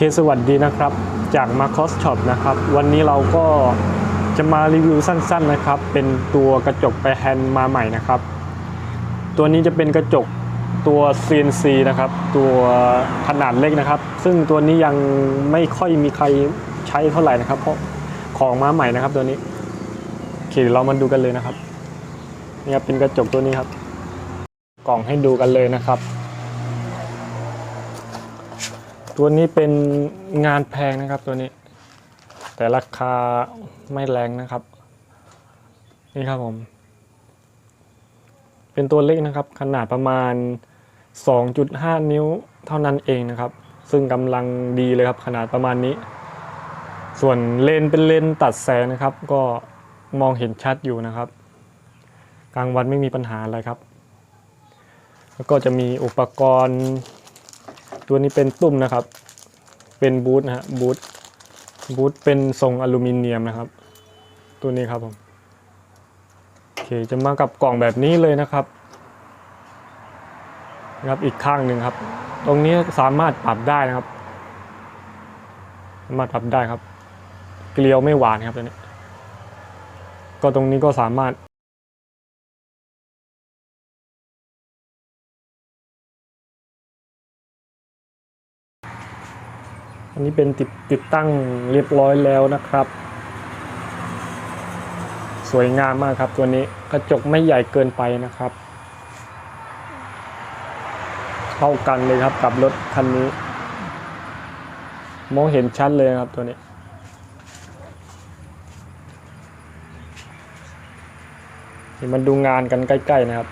เคสวัสดีนะครับ จาก Marcos Shop นะครับ วันนี้เราก็จะมารีวิวสั้นๆนะครับ เป็นตัวกระจกไปแฮนด์มาใหม่นะครับ ตัวนี้จะเป็นกระจกตัว CNC นะครับ ตัวขนาดเล็กนะครับ ซึ่งตัวนี้ยังไม่ค่อยมีใครใช้เท่าไหร่นะครับ เพราะของมาใหม่นะครับตัวนี้โอเคเดี๋ยเรามาดูกันเลยนะครับนี่ครับเป็นกระจกตัวนี้ครับ กล่องให้ดูกันเลยนะครับ ตัวนี้เป็นงานแพงนะครับตัวนี้ แต่ราคาไม่แรงนะครับ นี่ครับผม เป็นตัวเล็กนะครับ ขนาดประมาณ 2.5 นิ้วเท่านั้นเองนะครับ ซึ่งกำลังดีเลยครับขนาดประมาณนี้ ส่วนเลนเป็นเลนตัดแสงนะครับ ก็มองเห็นชัดอยู่นะครับ กลางวันไม่มีปัญหาอะไรครับ แล้วก็จะมีอุปกรณ์ ตัวนี้เป็นตุ้มนะครับ เป็นบูทนะฮะบูทบูทเป็นทรงอลูมิเนียมนะครับ ตัวนี้ครับผมโอเคจะมากับกล่องแบบนี้เลยนะครับนะครับอีกข้างหนึ่งครับ ตรงนี้สามารถปรับได้นะครับ สามารถปรับได้ครับ เกลียวไม่หวานครับตัวนี้ ก็ตรงนี้ก็สามารถ อันนี้เป็นติดติดตั้งเรียบร้อยแล้วนะครับ สวยงามมากครับตัวนี้กระจกไม่ใหญ่เกินไปนะครับ เข้ากันเลยครับกับรถคันนี้ มองเห็นชัดเลยครับตัวนี้เดี๋ยวมาดูงานกันใกล้ ๆ นะครับ